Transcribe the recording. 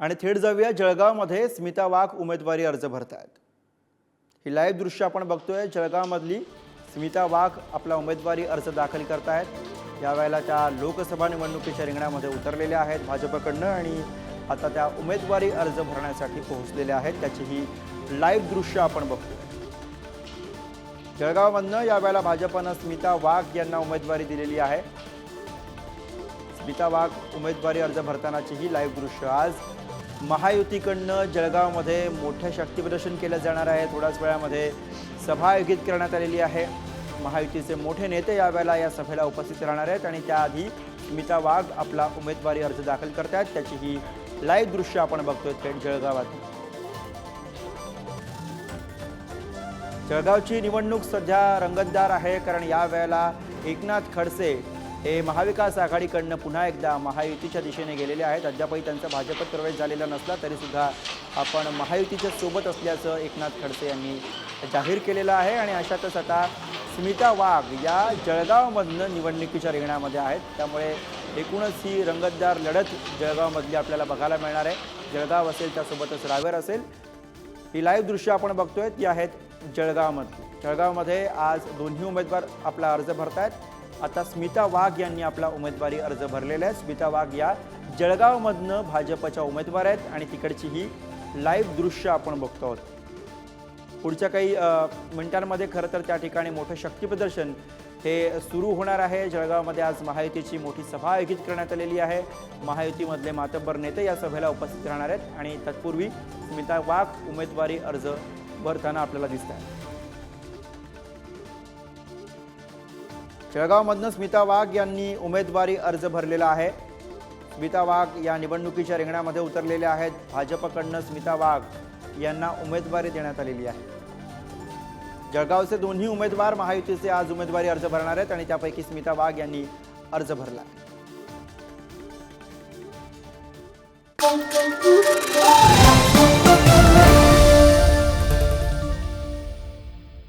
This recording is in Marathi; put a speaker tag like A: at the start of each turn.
A: आणि थेट जाऊया जळगावमध्ये स्मिता वाघ उमेदवारी अर्ज भरत आहेत ही लाईव्ह दृश्य आपण बघतोय. जळगावमधली स्मिता वाघ आपला उमेदवारी अर्ज दाखल करत आहेत यावेळेला त्या लोकसभा निवडणुकीच्या रिंगणामध्ये उतरलेल्या आहेत भाजपकडनं आणि आता त्या उमेदवारी अर्ज भरण्यासाठी पोहोचलेल्या आहेत. त्याची ही लाईव्ह दृश्य आपण बघतोय. जळगावमधनं यावेळेला भाजपनं स्मिता वाघ यांना उमेदवारी दिलेली आहे. स्मिता वाघ उमेदवारी अर्ज भरतानाची ही लाईव्ह दृश्य आज महायुतीकडनं जळगावमध्ये मोठं शक्तीप्रदर्शन केलं जाणार आहे. थोड्याच वेळामध्ये सभा आयोजित करण्यात आलेली आहे. महायुतीचे मोठे नेते यावेळेला या सभेला उपस्थित राहणार आहेत आणि त्याआधी स्मिता वाघ आपला उमेदवारी अर्ज दाखल करतायत. त्याची ही लाईव्ह दृश्य आपण बघतोय थेट जळगावात. जळगावची निवडणूक सध्या रंगतदार आहे कारण या वेळेला एकनाथ खडसे हे महाविकास आघाडीकडनं पुन्हा एकदा महायुतीच्या दिशेने गेलेले आहेत. अद्यापही त्यांचा भाजपत प्रवेश झालेला नसला तरीसुद्धा आपण महायुतीच्या सोबत असल्याचं एकनाथ खडसे यांनी जाहीर केलेलं आहे आणि अशातच आता स्मिता वाघ या जळगावमधनं निवडणुकीच्या रिंगणामध्ये आहेत. त्यामुळे एकूणच ही रंगतदार लढत जळगावमधली आपल्याला बघायला मिळणार आहे. जळगाव असेल त्यासोबतच रावेर असेल. ही लाईव्ह दृश्य आपण बघतोय. ती आहेत जळगावमधली. जळगावमध्ये आज दोन्ही उमेदवार आपला अर्ज भरतायत. आता स्मिता वाघ यांनी आपला उमेदवारी अर्ज भरलेला आहे. स्मिता वाघ या जळगावमधनं भाजपच्या उमेदवार आहेत आणि तिकडची ही लाईव्ह दृश्य आपण बघतो आहोत. पुढच्या काही मिनिटांमध्ये खरं तर त्या ठिकाणी मोठं शक्तीप्रदर्शन हे सुरू होणार आहे. जळगावमध्ये आज महायुतीची मोठी सभा आयोजित करण्यात आलेली आहे. महायुतीमधले मातब्बर नेते या सभेला उपस्थित राहणार आहेत आणि तत्पूर्वी स्मिता वाघ उमेदवारी अर्ज भरताना आपल्याला दिसत आहे जळगावमधनं स्मिता वाघ यांनी उमेदवारी अर्ज भरलेला आहे. स्मिता वाघ या निवडणुकीच्या रिंगणामध्ये उतरलेल्या आहेत. भाजपकडनं स्मिता वाघ यांना उमेदवारी देण्यात आलेली आहे. जळगावचे दोन्ही उमेदवार महायुतीचे आज उमेदवारी अर्ज भरणार आहेत आणि त्यापैकी स्मिता वाघ यांनी अर्ज भरला